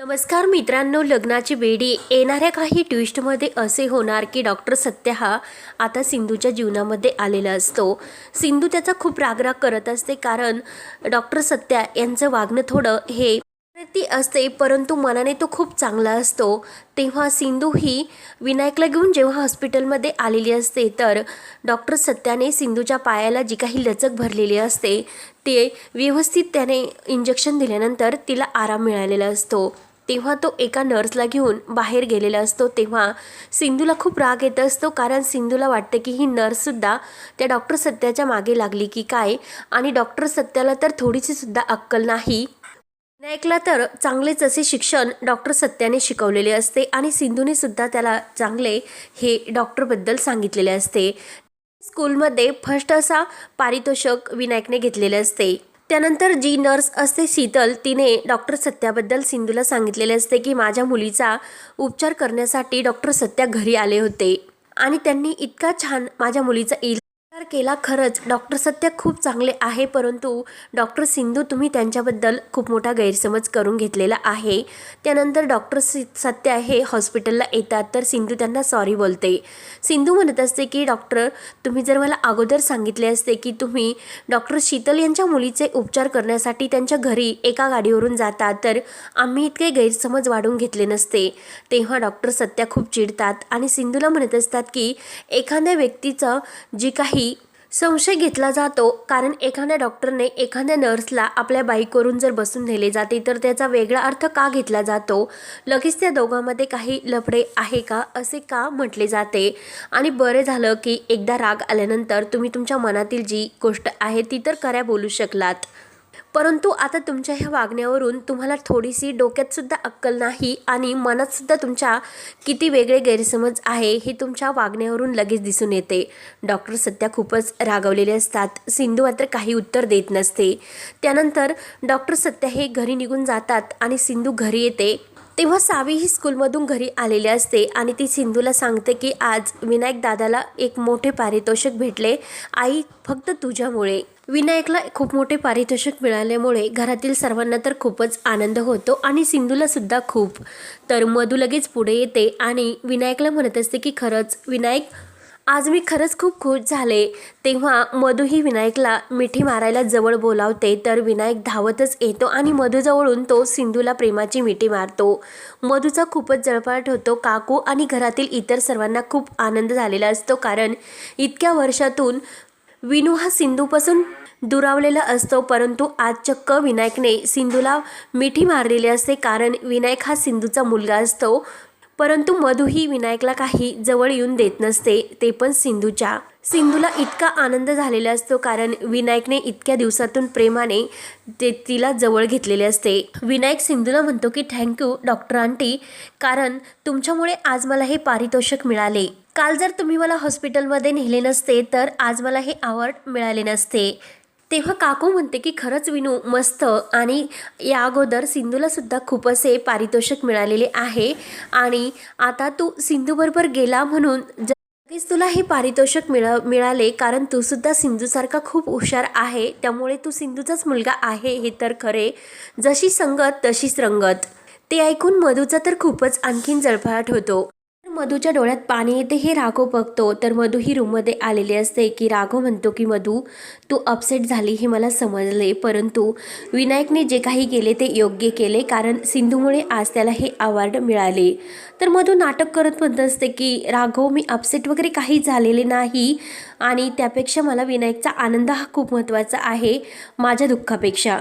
नमस्कार मित्रांनो लग्नाची बेडी येणाऱ्या काही ट्विस्टमध्ये असे होणार की डॉक्टर सत्य हा आता सिंधूच्या जीवनामध्ये आलेला असतो. सिंधू त्याचा खूप रागराग करत असते कारण डॉक्टर सत्या यांचं वागणं थोडं हे ती असते परंतु मनाने तो खूप चांगला असतो. तेव्हा सिंधू ही विनायकला घेऊन जेव्हा हॉस्पिटलमध्ये आलेली असते तर डॉक्टर सत्याने सिंधूच्या पायाला जी काही लचक भरलेली असते ते व्यवस्थित त्याने इंजेक्शन दिल्यानंतर तिला आराम मिळालेला असतो. तेव्हा तो एका नर्सला घेऊन बाहेर गेलेला असतो. तेव्हा सिंधूला खूप राग येत असतो. कारण सिंधूला वाटतं की ही नर्ससुद्धा त्या डॉक्टर सत्याच्या मागे लागली की काय? आणि डॉक्टर सत्याला तर थोडीशी सुद्धा अक्कल नाही. विनायकला तर चांगलेच असे शिक्षण डॉक्टर सत्याने शिकवलेले असते आणि सिंधूने सुद्धा त्याला चांगले हे डॉक्टरबद्दल सांगितलेले असते. स्कूलमध्ये फर्स्ट असा पारितोषक विनायकने घेतलेले असते. त्यानंतर जी नर्स असते शीतल तिने डॉक्टर सत्याबद्दल सिंधूला सांगितलेले असते की माझ्या मुलीचा उपचार करण्यासाठी डॉक्टर सत्या घरी आले होते आणि त्यांनी इतका छान माझ्या मुलीचा इलाज केला खरंच. डॉक्टर सत्य खूप चांगले आहे परंतु डॉक्टर सिंधू तुम्ही त्यांच्याबद्दल खूप मोठा गैरसमज करून घेतलेला आहे. त्यानंतर डॉक्टर सि सत्य हे हॉस्पिटलला येतात तर सिंधू त्यांना सॉरी बोलते. सिंधू म्हणत असते की डॉक्टर तुम्ही जर मला अगोदर सांगितले असते की तुम्ही डॉक्टर शीतल यांच्या मुलीचे उपचार करण्यासाठी त्यांच्या घरी एका गाडीवरून जातात तर आम्ही इतके गैरसमज वाढून घेतले नसते. तेव्हा डॉक्टर सत्या खूप चिडतात आणि सिंधूला म्हणत असतात की एखाद्या व्यक्तीचं जी काही संशय घेतला जातो. कारण एखाद्या डॉक्टरने एखाद्या नर्सला आपल्या बाईकवरून जर बसून नेले जाते तर त्याचा वेगळा अर्थ का घेतला जातो? लगेच त्या दोघांमध्ये काही लफडे आहे का? असे का म्हटले जाते? आणि बरे झालं की एकदा राग आल्यानंतर तुम्ही तुमच्या मनातील जी गोष्ट आहे ती तर कऱ्या बोलू शकलात. परंतु आता तुमच्या ह्या वागण्यावरून तुम्हाला थोडीशी डोक्यातसुद्धा अक्कल नाही आणि मनातसुद्धा तुमच्या किती वेगळे गैरसमज आहे हे तुमच्या वागण्यावरून लगेच दिसून येते. डॉक्टर सध्या खूपच रागवलेले असतात. सिंधू मात्र काही उत्तर देत नसते. त्यानंतर डॉक्टर सध्या हे घरी निघून जातात आणि सिंधू घरी येते. तेव्हा सावी ही स्कूलमधून घरी आलेली असते आणि ती सिंधूला सांगते की आज विनायक दादाला एक मोठे पारितोषिक भेटले. आई फक्त तुझ्यामुळे. विनायकला खूप मोठे पारितोषिक मिळाल्यामुळे घरातील सर्वांना तर खूपच आनंद होतो आणि सिंधूला सुद्धा खूप. तर मधू लगेच पुढे येते आणि विनायकला म्हणत असते की खरंच विनायक आज मी खरंच खूप खुश झाले. तेव्हा मधू ही विनायकला मिठी मारायला जवळ बोलावते तर विनायक धावतच येतो आणि मधूजवळून तो सिंधूला प्रेमाची मिठी मारतो. मधूचा खूपच जळपाट होतो. काकू आणि घरातील इतर सर्वांना खूप आनंद झालेला असतो कारण इतक्या वर्षातून विनू हा सिंधूपासून दुरावलेला असतो परंतु आज चक्क विनायकने सिंधूला मिठी मारलेली असते कारण विनायक हा सिंधूचा मुलगा असतो. परंतु मधू ही विनायकला काही जवळ येऊन देत नसते ते पण सिंधूच्या. सिंधूला इतका आनंद झालेला असतो कारण विनायकने इतक्या दिवसातून प्रेमाने ते तिला जवळ घेतलेले असते. विनायक सिंधूला म्हणतो की थँक्यू डॉक्टर आंटी. कारण तुमच्यामुळे आज मला हे पारितोषिक मिळाले. काल जर तुम्ही मला हॉस्पिटलमध्ये नेले नसते तर आज मला हे अवॉर्ड मिळाले नसते. तेव्हा काकू म्हणते की खरंच विनू मस्त. आणि या अगोदर सिंधूलासुद्धा खूप असे पारितोषिक मिळालेले आहे. आणि आता तू सिंधूबरोबर गेला म्हणून नक्कीच तुला हे पारितोषिक मिळ मिळाले कारण तू सुद्धा सिंधूसारखा खूप हुशार आहे. त्यामुळे तू सिंधूचाच मुलगा आहे हे तर खरे. जशी संगत तशीच रंगत. ते ऐकून मधूचा तर खूपच आणखीन जळफळाट होतो. मधूच्या डोळ्यात पाणी येते हे राघव बघतो. तर मधू ही रूममध्ये आलेली असते. की राघव म्हणतो की मधू तू अपसेट झाली हे मला समजले. परंतु विनायकने जे काही केले ते योग्य केले. कारण सिंधूमुळे आज त्याला हे अवॉर्ड मिळाले. तर मधू नाटक करत म्हणत असते की राघव मी अपसेट वगैरे काही झालेले नाही. आणि त्यापेक्षा मला विनायकचा आनंद हा खूप महत्त्वाचा आहे माझ्या दुःखापेक्षा.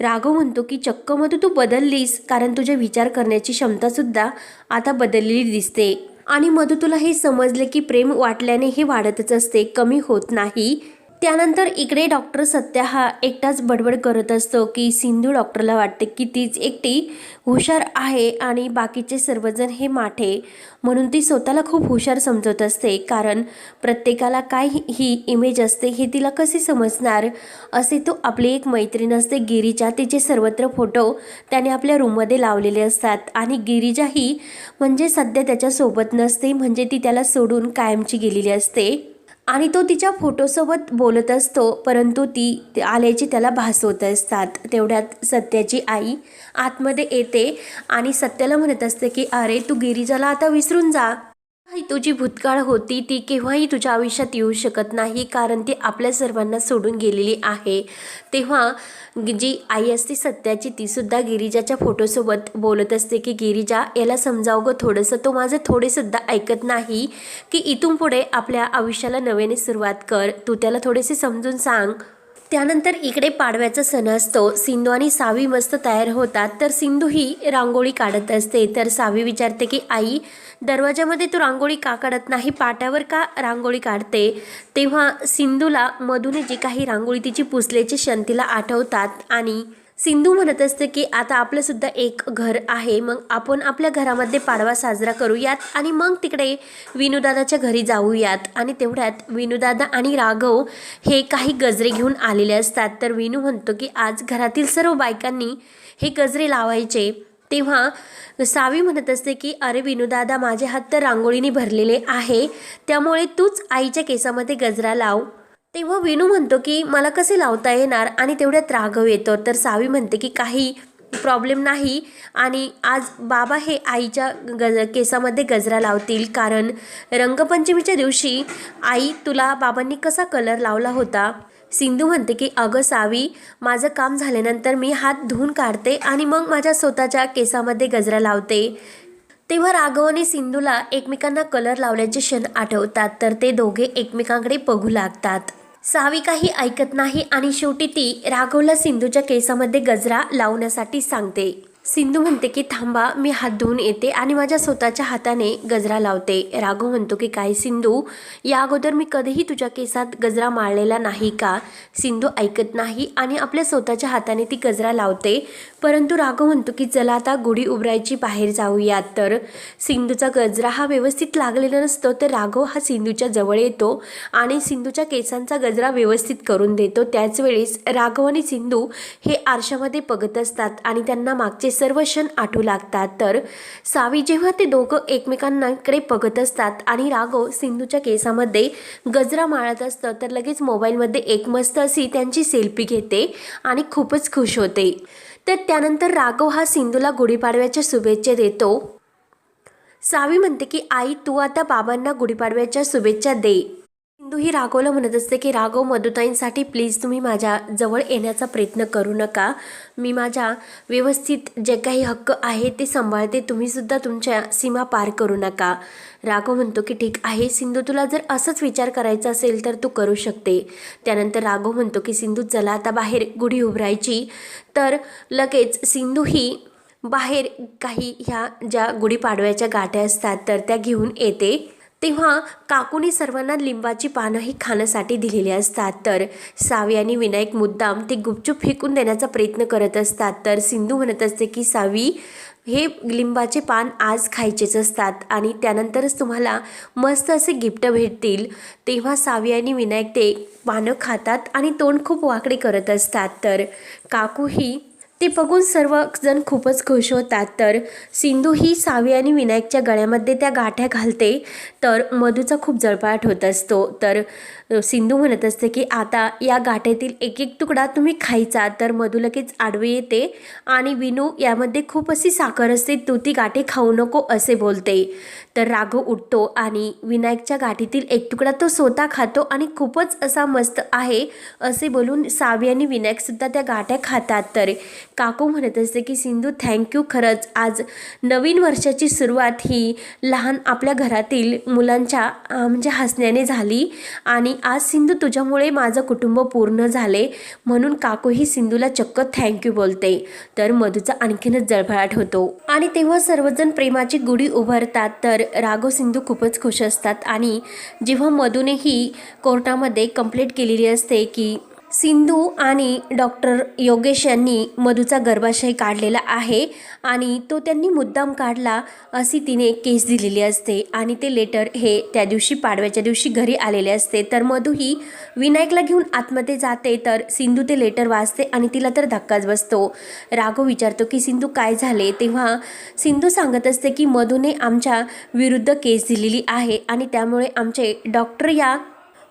राघव म्हणतो की चक्क मधू तू बदललीस. कारण तुझे विचार करण्याची क्षमतासुद्धा आता बदललेली दिसते. आणि मधू तुला हे समजले की प्रेम वाटल्याने हे वाढतच असते कमी होत नाही. त्यानंतर इकडे डॉक्टर सत्या हा एकटाच बडबड करत असतो की सिंधू डॉक्टरला वाटते की तीच एकटी हुशार आहे आणि बाकीचे सर्वजण हे माठे. म्हणून ती स्वतःला खूप हुशार समजत असते कारण प्रत्येकाला काय ही इमेज असते हे तिला कसे समजणार? असे तो आपली एक मैत्रीण असते गिरिजा. तिचे सर्वत्र फोटो त्याने आपल्या रूममध्ये लावलेले असतात आणि गिरिजा ही म्हणजे सध्या त्याच्यासोबत नसते म्हणजे ती त्याला सोडून कायमची गेलेली असते. आणि तो तिच्या फोटोसोबत बोलत असतो परंतु ती आल्याची त्याला भासवत असतात. तेवढ्यात सत्याची आई आतमध्ये येते आणि सत्याला म्हणत असते की अरे तू गिरिजाला आता विसरून जा. काही तुझी भूतकाळ होती ती केव्हाही तुझ्या आयुष्यात येऊ शकत नाही कारण ती आपल्या सर्वांना सोडून गेलेली आहे. तेव्हा जी आई असते सत्याची तीसुद्धा गिरिजाच्या फोटोसोबत बोलत असते की गिरिजा याला समजाव गं थोडंसं. तो माझं थोडेसुद्धा ऐकत नाही की इथून पुढे आपल्या आयुष्याला नव्याने सुरुवात कर. तू त्याला थोडेसे समजून सांग. त्यानंतर इकडे पाडव्याचा सण असतो. सिंधू आणि सावी मस्त तयार होतात. तर सिंधू ही रांगोळी काढत असते. तर सावी विचारते की आई दरवाजामध्ये तू रांगोळी का काढत नाही? पाट्यावर का रांगोळी काढते? तेव्हा सिंधूला मधूने जी काही रांगोळी तिची पुसल्याचे क्षण तिला आठवतात आणि सिंधू म्हणत असते की आता आपलं सुद्धा एक घर आहे मग आपण आपल्या घरामध्ये पाडवा साजरा करूयात आणि मग तिकडे विनुदादाच्या घरी जाऊयात. आणि तेवढ्यात विनुदादा आणि राघव हे काही गजरे घेऊन आलेले असतात. तर विनू म्हणतो की आज घरातील सर्व बायकांनी हे गजरे लावायचे. तेव्हा सावी म्हणत असते की अरे विनूदादा माझे हात तर रांगोळीने भरलेले आहे. त्यामुळे तूच आईच्या केसामध्ये गजरा लाव. तेव्हा विनू म्हणतो की मला कसे लावता येणार आणि तेवढ्यात राघव येतो. तर सावी म्हणते की काही प्रॉब्लेम नाही आणि आज बाबा हे आईच्या गज केसामध्ये गजरा लावतील कारण रंगपंचमीच्या दिवशी आई तुला बाबांनी कसा कलर लावला होता? सिंधू म्हणते की अगं सावी माझं काम झाल्यानंतर मी हात धुवून काढते आणि मग माझ्या स्वतःच्या केसामध्ये गजरा लावते. तेव्हा राघव आणि सिंधूला एकमेकांना कलर लावल्याचे क्षण आठवतात तर ते दोघे एकमेकांकडे बघू लागतात. सावी काही ऐकत नाही आणि शेवटी ती राघवला सिंधूच्या केसामध्ये गजरा लावण्यासाठी सांगते. सिंधू म्हणते की थांबा मी हात धुवून येते आणि माझ्या स्वतःच्या हाताने गजरा लावते. राघव म्हणतो की काय सिंधू या अगोदर मी कधीही तुझ्या केसात गजरा माळलेला नाही का? सिंधू ऐकत नाही आणि आपल्या स्वतःच्या हाताने ती गजरा लावते. परंतु राघव म्हणतो की चला आता गुढी उभरायची बाहेर जाऊयात. तर सिंधूचा गजरा हा व्यवस्थित लागलेला नसतो तर राघव हा सिंधूच्या जवळ येतो आणि सिंधूच्या केसांचा गजरा व्यवस्थित करून देतो. त्याचवेळेस राघव आणि सिंधू हे आरशामध्ये बघत असतात आणि त्यांना मागचे सर्व क्षण आठवू लागतात. तर सावी जेव्हा ते दोघं एकमेकांनाकडे बघत असतात आणि राघव सिंधूच्या केसामध्ये गजरा माळत असतं तर लगेच मोबाईलमध्ये एक मस्त अशी त्यांची सेल्फी घेते आणि खूपच खुश होते. तर त्यानंतर राघव हा सिंधूला गुढीपाडव्याच्या शुभेच्छा देतो. सावी म्हणते की आई तू आता बाबांना गुढीपाडव्याच्या शुभेच्छा दे. सिंधू ही राघवला म्हणत असते की राघव मधुताईंसाठी प्लीज तुम्ही माझ्या जवळ येण्याचा प्रयत्न करू नका. मी माझ्या व्यवस्थित जे काही हक्क आहे ते सांभाळते. तुम्हीसुद्धा तुमच्या सीमा पार करू नका. राघव म्हणतो की ठीक आहे सिंधू तुला जर असंच विचार करायचा असेल तर तू करू शकते. त्यानंतर राघव म्हणतो की सिंधू चला आता बाहेर गुढी उभरायची. तर लगेच सिंधू ही बाहेर काही ह्या ज्या गुढीपाडव्याच्या गाठ्या असतात तर त्या घेऊन येते. तेव्हा काकूने सर्वांना लिंबाची पानंही खाण्यासाठी दिलेली असतात. तर सावी आणि विनायक मुद्दाम ते गुपचूप फेकून देण्याचा प्रयत्न करत असतात. तर सिंधू म्हणत असते की सावी हे लिंबाचे पान आज खायचेच असतात आणि त्यानंतरच तुम्हाला मस्त असे गिफ्ट भेटतील. तेव्हा सावी आणि विनायक ते पानं खातात आणि तोंड खूप वाकडे करत असतात. तर काकू ही ते बघून सर्वजण खूपच खुश होतात. तर सिंधू ही सावी आणि विनायकच्या गळ्यामध्ये त्या गाठ्या घालते. तर मधूचा खूप जळपाट होत असतो. तर सिंधू म्हणत असते की आता या गाठ्यातील एक एक तुकडा तुम्ही खायचा. तर मधू लगेच आडवे येते आणि विनू यामध्ये खूप अशी साखर असते तू ती गाठी खाऊ नको असे बोलते. तर राघव उठतो आणि विनायकच्या गाठीतील एक तुकडा तो स्वतः खातो आणि खूपच असा मस्त आहे असे बोलून सावी आणि विनायकसुद्धा त्या गाठ्या खातात. तर काकू म्हणत असते की सिंधू थँक्यू खरंच. आज नवीन वर्षाची सुरुवात ही लहान आपल्या घरातील मुलांच्या म्हणजे हसण्याने झाली आणि आज सिंधू तुझ्यामुळे माझं कुटुंब पूर्ण झाले. म्हणून काकू ही सिंधूला चक्क थँक्यू बोलते. तर मधूचा आणखीनच जळफळाट होतो. आणि तेव्हा सर्वजण प्रेमाची गुढी उभारतात. तर राघव सिंधू खूपच खुश असतात. आणि जेव्हा मधूनेही कोर्टामध्ये कंप्लेंट केलेली असते की सिंधू आणि डॉक्टर योगेश यांनी मधूचा गर्भाशय काढलेला आहे आणि तो त्यांनी मुद्दाम काढला अशी तिने केस दिलेली असते आणि ते लेटर हे त्या दिवशी पाडव्याच्या दिवशी घरी आलेले असते. तर मधू ही विनायकला घेऊन आतमध्ये जाते तर सिंधू ते लेटर वाचते आणि तिला तर धक्काच बसतो. राघव विचारतो की सिंधू काय झाले? तेव्हा सिंधू सांगत असते की मधूने आमच्या विरुद्ध केस दिलेली आहे आणि त्यामुळे आमचे डॉक्टर या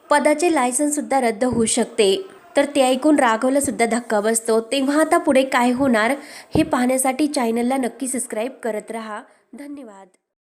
पदाचे लायसन्ससुद्धा रद्द होऊ शकते. तर ते ऐकून राघवला सुद्धा धक्का बसतो. तेव्हा आता पुढे काय होणार हे पाहण्यासाठी चॅनलला नक्की सबस्क्राईब करत राहा. धन्यवाद.